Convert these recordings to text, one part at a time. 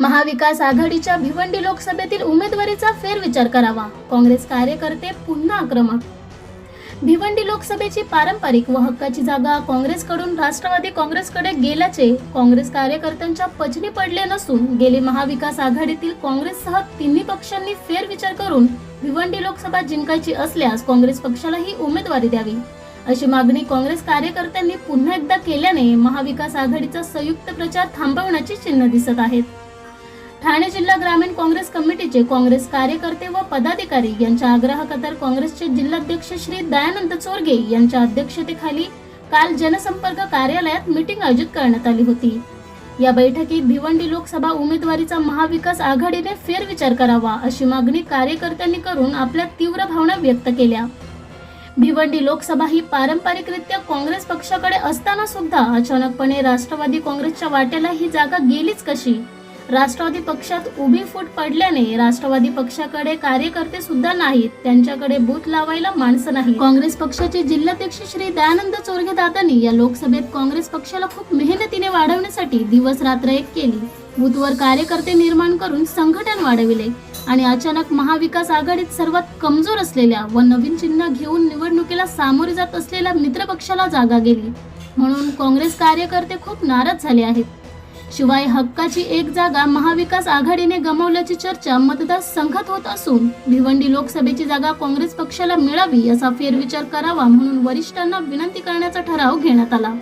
महाविकास आघाडीच्या भिवंडी लोकसभेतील उमेदवारीचा फेरविचार करावा. काँग्रेस कार्यकर्ते पुन्हा आक्रमक. भिवंडी लोकसभेची पारंपरिक व हक्काची जागा काँग्रेसकडून राष्ट्रवादी काँग्रेसकडे गेल्याचे काँग्रेस कार्यकर्त्यांच्या पचनी पडले नसून गेले महाविकास आघाडीतील काँग्रेससह तिन्ही पक्षांनी फेरविचार करून भिवंडी लोकसभा जिंकायची असल्यास काँग्रेस पक्षाला ही उमेदवारी द्यावी. अशी मागणी काँग्रेस कार्यकर्त्यांनी पुन्हा एकदा केल्याने महाविकास आघाडीचा संयुक्त प्रचार थांबवण्याची चिन्ह दिसत आहेत. ठाणे जिल्हा ग्रामीण काँग्रेस कमिटीचे काँग्रेस कार्यकर्ते व पदाधिकारी यांच्या आग्रहाखातर काँग्रेसचे जिल्हाध्यक्ष श्री दयानंद चोरगे यांच्या अध्यक्षतेखाली काल जनसंपर्क कार्यालयात मीटिंग आयोजित करण्यात आली होती. या बैठकीत भिवंडी लोकसभा उमेदवारीचा महाविकास आघाडीने फेरविचार करावा अशी मागणी कार्यकर्त्यांनी करून आपल्या तीव्र भावना व्यक्त केल्या. भिवंडी लोकसभा ही पारंपरिकरित्या काँग्रेस पक्षाकडे असताना सुद्धा अचानकपणे राष्ट्रवादी काँग्रेसच्या वाट्याला ही जागा गेलीच कशी? राष्ट्रवादी पक्षात उभी फूट पडल्याने राष्ट्रवादी पक्षाकडे कार्यकर्ते सुद्धा नाहीत. त्यांच्याकडे बूथ लावायला माणसं नाही काँग्रेस पक्षाचे जिल्हाध्यक्ष श्री दयानंद चोरगे दादांनी या लोकसभेत काँग्रेस पक्षाला खूप मेहनतीने वाढवण्यासाठी दिवस रात्र एक केली. बूथवर कार्यकर्ते निर्माण करून संघटन वाढविले आणि अचानक महाविकास आघाडीत सर्वात कमजोर असलेल्या व नवीन चिन्ह घेऊन निवडणुकीला सामोरे जात असलेल्या मित्रपक्षाला जागा गेली. म्हणून काँग्रेस कार्यकर्ते खूप नाराज झाले आहेत. शिवाय हक्काची एक जागा महाविकास आघाडीने गमावल्याची चर्चा मतदार संघात होत असून भिवंडी लोकसभेची जागा काँग्रेस पक्षाला मिळावी असा फेरविचार करावा म्हणून वरिष्ठांना विनंती करण्याचा ठराव घेण्यात आला.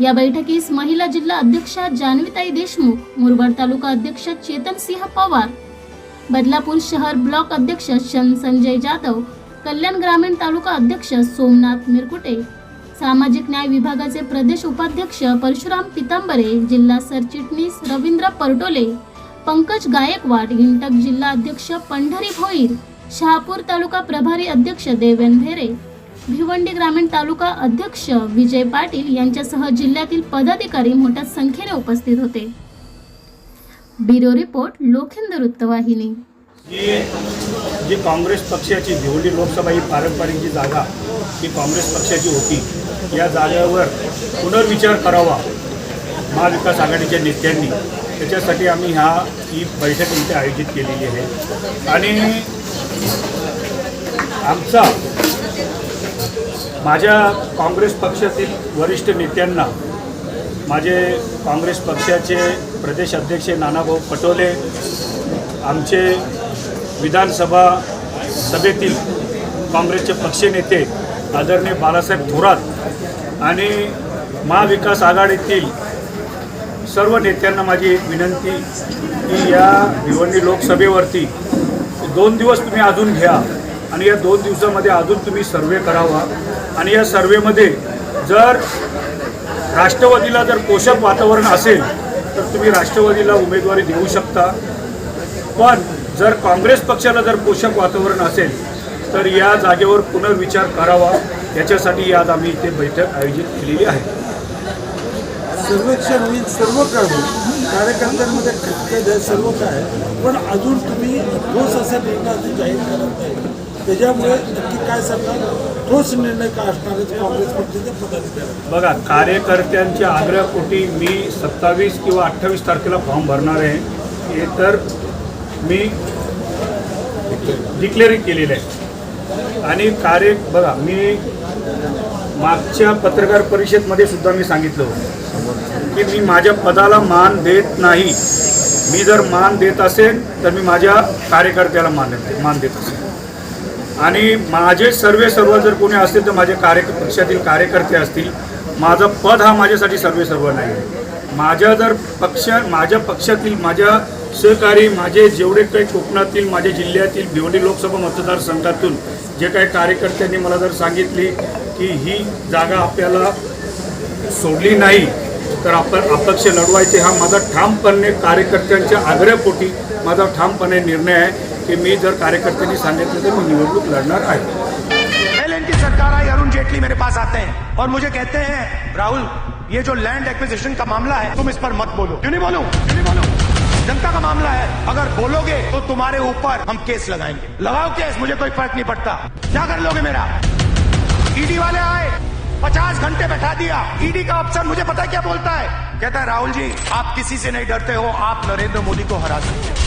या बैठकीस महिला जिल्हा अध्यक्षा जान्हवीताई देशमुख मुरबाड तालुका अध्यक्ष चेतन सिंह पवार बदलापूर शहर ब्लॉक अध्यक्ष शन संजय जाधव कल्याण ग्रामीण तालुका अध्यक्ष सोमनाथ मिरकुटे सामाजिक न्याय विभागाचे प्रदेश उपाध्यक्ष परशुराम पितांबरे जिल्हा सरचिटणीस रवींद्र परटोले पंकज गायकवाड इंटक जिल्हा अध्यक्ष पंढरी भोईर शहापूर तालुका प्रभारी अध्यक्ष देवेन भेरे भिवंडी ग्रामीण तालुका अध्यक्ष विजय पाटील यांच्यासह जिल्ह्यातील पदाधिकारी मोठ्या संख्येने उपस्थित होते. ब्युरो रिपोर्ट लोखिंद वृत्तवाहिनी जी जी काँग्रेस पक्षाची भिवंडी लोकसभा ही पारंपरिक जी जागा ही काँग्रेस पक्षाची होती. या जागेवर पुनर्विचार करावा महाविकास आघाडीच्या नेत्यांनी. त्याच्यासाठी आम्ही ह्या ही बैठक इथे आयोजित केलेली आहे. आणि आमचा माझ्या काँग्रेस पक्षातील वरिष्ठ नेत्यांना माझे काँग्रेस पक्षाचे प्रदेश अध्यक्ष नानाभाऊ पटोले आमचे विधानसभा सभेतील काँग्रेसचे पक्षनेते आदरणीय बाळासाहेब थोरात आणि महाविकास आघाडीतील सर्व नेत्यांना माझी एक विनंती की या भिवंडी लोकसभेवरती दोन दिवस तुम्ही अजून घ्या आणि या दोन दिवसामध्ये अजून तुम्ही सर्वे करावा. आणि या सर्वेमध्ये जर राष्ट्रवादीला जर पोषक वातावरण असेल तर तुम्ही राष्ट्रवादीला उमेदवारी देऊ शकता. पण जर काँग्रेस पक्षाला जर पोषक वातावरण असेल तर या जागेवर पुनर्विचार करावा. याच्यासाठी आज आम्ही इथे बैठक आयोजित केलेली आहे. सर्वेक्षण होईल सर्व काय होईल. कार्यकर्त्यांमध्ये खटके आहे सर्व काय. पण अजून तुम्ही ठोस असा निर्णय अजून जाहीर करत नाही. त्याच्यामुळे नक्की काय सांगणार? ठोस निर्णय काय असणार काँग्रेस पक्षाचे पदाधिकारी. बघा कार्यकर्त्यांच्या आग्रहपोटी मी सत्तावीस किंवा अठ्ठावीस तारखेला फॉर्म भरणार आहे. हे तर मी डिक्लेअर केलेलं आहे. आणि कार्य बघा मी मागच्या पत्रकार परिषदमध्ये सुद्धा मी सांगितलं होतं की मी माझ्या पदाला मान देत नाही. मी जर मान देत असेल तर मी माझ्या कार्यकर्त्याला मान देते मान देत असेल. आणि माझे सर्वे सर्व जर कोणी असतील तर माझे कार्य पक्षातील कार्यकर्ते असतील. माझं पद हा माझ्यासाठी सर्वे सर्व नाही. आहे माझ्या जर पक्ष माझ्या पक्षातील माझ्या सहकारी माझे जेवढे काही कोकणातील माझ्या जिल्ह्यातील भिवंडी लोकसभा मतदारसंघातून जे काही कार्यकर्त्यांनी मला जर सांगितली की ही जागा आपल्याला सोडली नाही तर आपण अपक्ष लढवायचे. हा माझा ठामपणे कार्यकर्त्यांच्या आग्रहपोटी माझा ठामपणे निर्णय आहे की मी जर कार्यकर्त्यांनी सांगितलं तर मी निवडणूक लढणार आहे. की सरकार आई अरुण जेटली मेरे पास आते हैं और मुझे कहते हैं राहुल ये जो लैंड एक्विजिशन का मामला है तुम इस पर मत बोलो। क्यों नहीं बोलो? क्यों नहीं बोलो? जनता का मामला है। अगर बोलोगे तो तुम्हारे ऊपर हम केस लगाएँगे। लगाओ केस, मुझे कोई फ़र्क नहीं पड़ता। क्या कर लोगे मेरा? ईडी वाले आए, पचास घंटे बैठा दिया। ईडी का ऑप्शन मुझे पता है क्या बोलता है? कहता है, राहुल जी, आप किसी से नहीं डरते हो, आप नरेंद्र मोदी को हरा सकते हो।